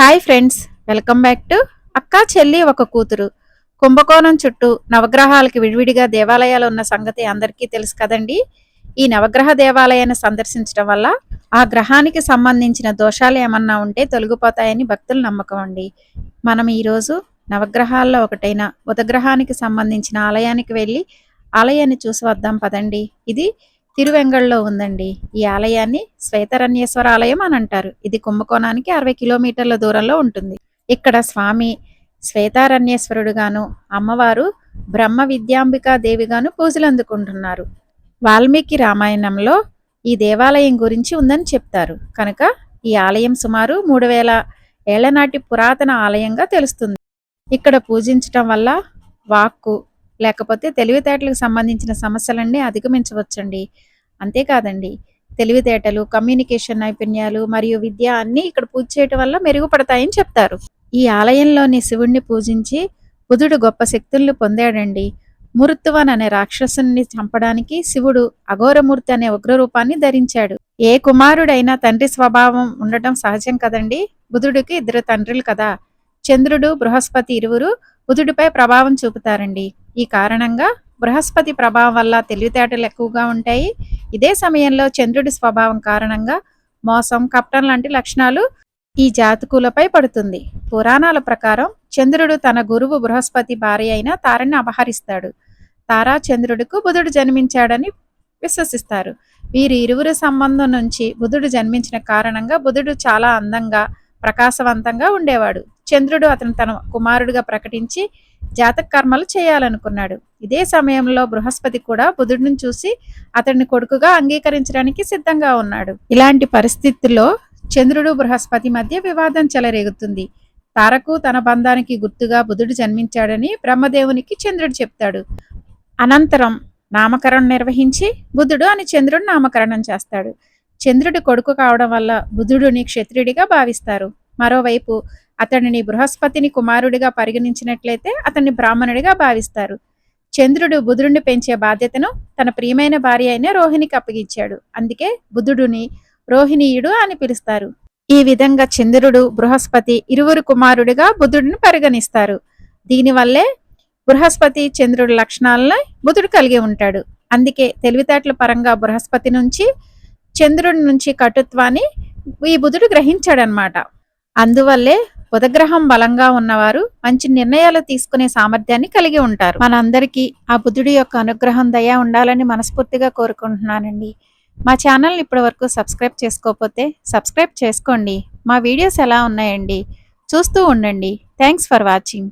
Hi friends welcome back to అక్క చెల్లి ఒక కూతురు. కుంభకోణం చుట్టూ నవగ్రహాలకి విడివిడిగా దేవాలయాలు ఉన్న సంగతి అందరికీ తెలుసు కదండి? ఈ నవగ్రహ దేవాలయాన్ని సందర్శించడం వల్ల ఆ గ్రహానికి సంబంధించిన దోషాలు ఏమన్నా ఉంటే తొలగిపోతాయని భక్తుల నమ్మకం అండి. మనం ఈరోజు నవగ్రహాల్లో ఒకటైన ఉదగ్రహానికి సంబంధించిన ఆలయానికి వెళ్ళి ఆలయాన్ని చూసి వద్దాం పదండి. ఇది తిరువెంగళ్ళో ఉందండి. ఈ ఆలయాన్ని శ్వేతరణ్యేశ్వర ఆలయం అని అంటారు. ఇది కుంభకోణానికి అరవై కిలోమీటర్ల దూరంలో ఉంటుంది. ఇక్కడ స్వామి శ్వేతారణ్యేశ్వరుడుగాను అమ్మవారు బ్రహ్మ విద్యాంబికా దేవిగాను పూజలు అందుకుంటున్నారు. వాల్మీకి రామాయణంలో ఈ దేవాలయం గురించి ఉందని చెప్తారు. కనుక ఈ ఆలయం సుమారు మూడు వేల ఏళ్ళ నాటి పురాతన ఆలయంగా తెలుస్తుంది. ఇక్కడ పూజించటం వల్ల వాక్కు లేకపోతే తెలివితేటలకు సంబంధించిన సమస్యలన్నీ అధిగమించవచ్చండి. అంతేకాదండి తెలివితేటలు కమ్యూనికేషన్ నైపుణ్యాలు మరియు విద్య అన్నీ ఇక్కడ పూజ చేయటం వల్ల మెరుగుపడతాయని చెప్తారు. ఈ ఆలయంలోని శివుణ్ణి పూజించి బుధుడు గొప్ప శక్తుల్ని పొందాడండి. మురుత్తువన్ అనే రాక్షసుని చంపడానికి శివుడు అఘోరమూర్తి అనే ఉగ్రరూపాన్ని ధరించాడు. ఏ కుమారుడైనా తండ్రి స్వభావం ఉండటం సహజం కదండి? బుధుడికి ఇద్దరు తండ్రులు కదా. చంద్రుడు బృహస్పతి ఇరువురు బుధుడిపై ప్రభావం చూపుతారండి. ఈ కారణంగా బృహస్పతి ప్రభావం వల్ల తెలివితేటలు ఎక్కువగా ఉంటాయి. ఇదే సమయంలో చంద్రుడి స్వభావం కారణంగా మోసం కపటం లాంటి లక్షణాలు ఈ జాతకులపై పడుతుంది. పురాణాల ప్రకారం చంద్రుడు తన గురువు బృహస్పతి భార్య అయిన తారని అపహరిస్తాడు. తారా చంద్రుడికు బుధుడు జన్మించాడని విశ్వసిస్తారు. వీరి ఇరువురి సంబంధం నుంచి బుధుడు జన్మించిన కారణంగా బుధుడు చాలా అందంగా ప్రకాశవంతంగా ఉండేవాడు. చంద్రుడు అతను తన కుమారుడిగా ప్రకటించి జాతక కర్మలు చేయాలనుకున్నాడు. ఇదే సమయంలో బృహస్పతి కూడా బుధుడిని చూసి అతడిని కొడుకుగా అంగీకరించడానికి సిద్ధంగా ఉన్నాడు. ఇలాంటి పరిస్థితుల్లో చంద్రుడు బృహస్పతి మధ్య వివాదం చెలరేగుతుంది. తారకు తన బంధానికి గుర్తుగా బుధుడు జన్మించాడని బ్రహ్మదేవునికి చంద్రుడు చెప్తాడు. అనంతరం నామకరణం నిర్వహించి బుధుడు అని చంద్రుడు నామకరణం చేస్తాడు. చంద్రుడి కొడుకు కావడం వల్ల బుధుడిని క్షత్రియుడిగా భావిస్తారు. మరోవైపు అతడిని బృహస్పతిని కుమారుడిగా పరిగణించినట్లయితే అతన్ని బ్రాహ్మణుడిగా భావిస్తారు. చంద్రుడు బుధుడిని పెంచే బాధ్యతను తన ప్రియమైన భార్య అయిన రోహిణికి అప్పగించాడు. అందుకే బుధుడుని రోహిణీయుడు అని పిలుస్తారు. ఈ విధంగా చంద్రుడు బృహస్పతి ఇరువురు కుమారుడిగా బుధుడిని పరిగణిస్తారు. దీనివల్లే బృహస్పతి చంద్రుడి లక్షణాలను బుధుడు కలిగి ఉంటాడు. అందుకే తెలివితేటల పరంగా బృహస్పతి నుంచి చంద్రుడి నుంచి కటుత్వాన్ని ఈ బుధుడు గ్రహించాడనమాట అందువల్లే బుధగ్రహం బలంగా ఉన్నవారు మంచి నిర్ణయాలు తీసుకునే సామర్థ్యాన్ని కలిగి ఉంటారు. మనందరికీ ఆ బుద్ధుడి యొక్క అనుగ్రహం దయ ఉండాలని మనస్ఫూర్తిగా కోరుకుంటున్నానండి. మా ఛానల్ ఇప్పటి వరకు సబ్స్క్రైబ్ చేసుకోకపోతే సబ్స్క్రైబ్ చేసుకోండి. మా వీడియోస్ ఎలా ఉన్నాయండి? చూస్తూ ఉండండి. Thanks for watching.